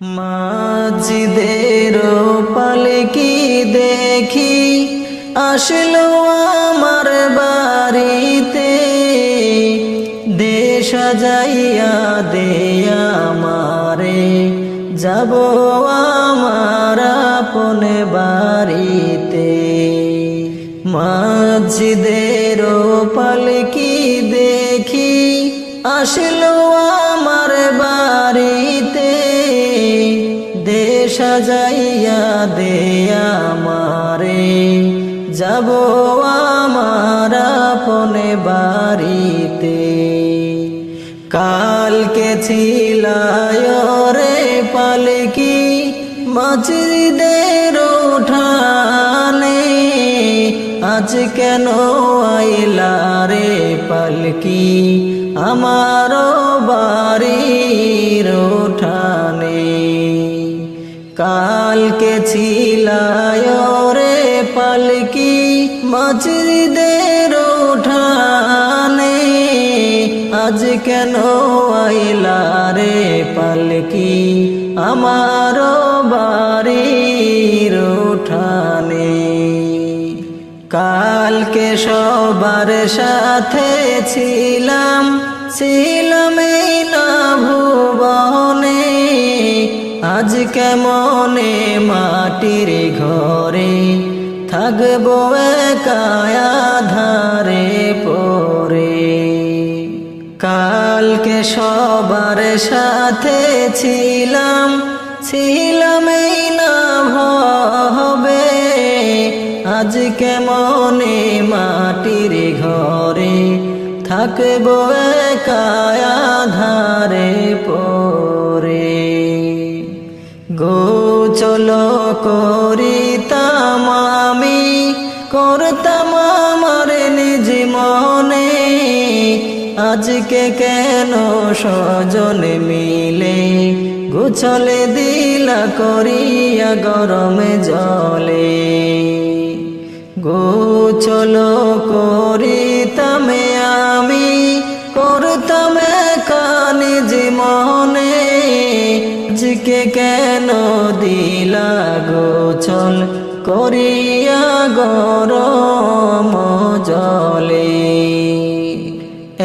মাঝিদের পালকি দেখি? আসলো আমার বাড়িতে। দেশ যাইয়া দে আমারে যাব আমার আপন বাড়িতে। মাঝিদের পালকি দেখি? আসলো আমার বাড়িতে। দেশ যাইয়া দে আমারে, যাব আমার আপন বাড়িতে। কালকে ছিলায় রে পালকি মাঝিদের উঠানে। আজ কেন আইলা রে পালকি আমার বাড়ির উঠানে? কালকে ছিলায় রে পালকি মাঝিদের উঠানে। আজ কেন আইলা রে পালকি আমার বাড়ির উঠানে? কালকে সবার সাথে ছিলাম ছিলাম আজ কেমনে মাটির ঘরে থাকব একায়া ধারে পরে কালকে সবার সাথে ছিলাম ছিলাম না হবে। আজ কেমনে মাটির ঘরে থাকব একায়া ধারে গোচল করিতাম আমি, করতাম আমার নিজ মনে। আজকে কেন সজন মিলে? গুছলে দিলা করিয়া গরমে জলে। গোচল করিতামে কেন দিলা গোছল করিয়া গরম জলে?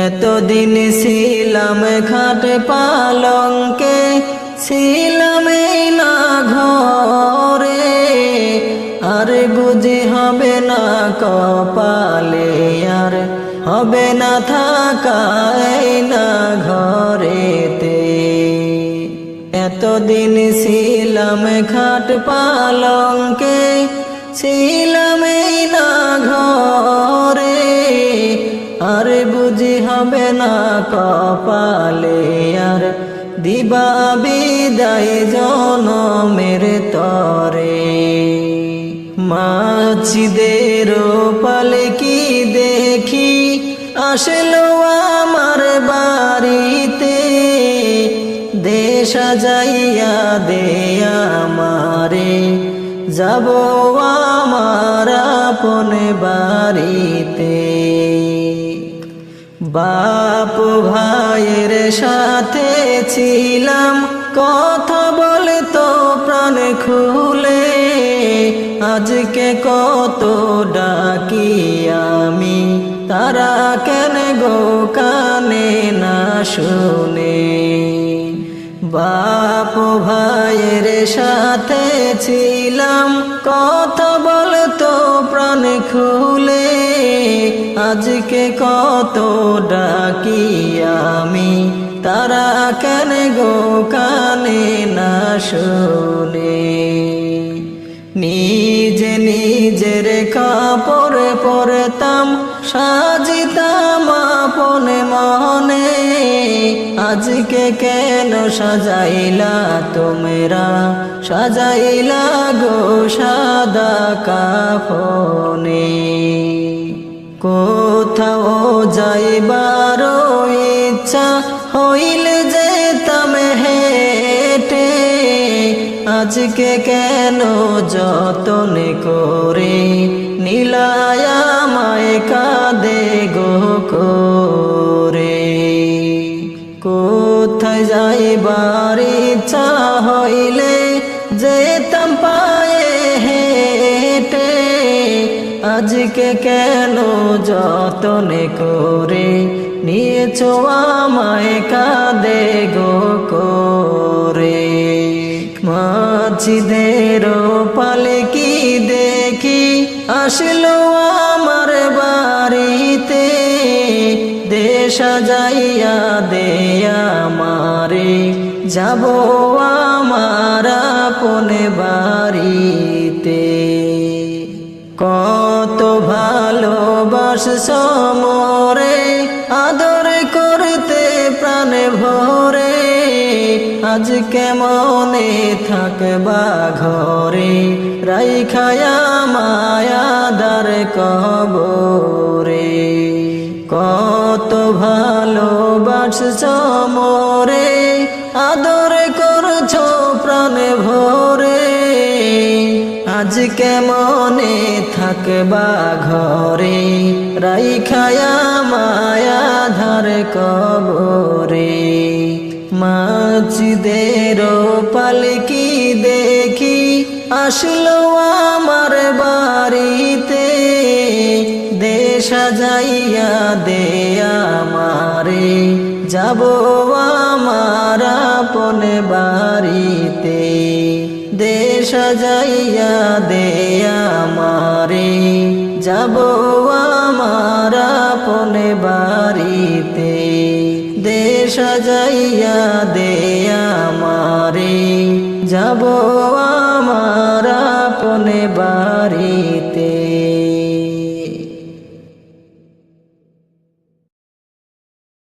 এতদিন ছিলাম ঘাট পালঙ্কে, ছিলাম না ঘরে। আর বুঝি হবে না কপালে, আর হবে না থাকা এই না ঘরেতে। এতদিন ছিলাম ঘাট পালঙ্কে, ছিলাম না ঘরে আর বুঝি হবে না কপালে আর দিবা বিদায় জন জনমের তরে। মাছিদের পালে কি দেখি? আসলো আমার বাড়িতে দেশা যাইয়া দে আমারে, যাব আমার আপন বাড়িতে। বাপ ভাইয়ের সাথে ছিলাম, কথা বলে তো প্রাণ খুলে। আজকে কত ডাকি আমি, তারা কেন গো কানে না শুনে? বাপ ভাইয়ের সাথে ছিলাম। কথা বলতো, প্রাণ খুলে আজকে কত ডাকি আমি। তারা কেন গো কানে না শুনে? নিজে নিজের কাপড় পরতাম, সাজিতাম আপনে মনে। আজকে কেন সাজাইলা তোমরা? সাজাইলা গো সাদা কাফনে। কোথাও যাইবার ইচ্ছা আজকে কেন যতন করে নীলায়া মায় কাঁদে গো করে? কোথা কোথায় যাইবার ইচ্ছা হইলে যেতাম পায়ে হেঁটে? আজকে কেন যতনে করে নিয়েছো আমায় কাঁদে মাছিদের পালকি দেখি? আসলো আমার বাড়িতে, দেশা যাইয়া দে আমারে। যাব আমার আপনে বাড়িতে। কত ভালোবাস সমরে আদর করতে প্রাণে ভরে। আজ কেমনে থাকবা ঘরে? রাইখায়া মায়া মায়াদার কবরে। কত ভালোবাস সমরে আদর করছ প্রাণে ভরে। আজ কেমনে থাকবা ঘরে? রাইখায়া মায়া ধার কবরে। মাছিদের পালকি দেখি আসলো আমার বাড়িতে। দেশা যাইয়া দে আমারে। যাব আমার আপনে বাড়িতে। দেশা যাইয়া দে আমারে। যাব আমার আপনে বাড়িতে। যাইয়া দে আমারে। যাব আমার আপনে বাড়িতে।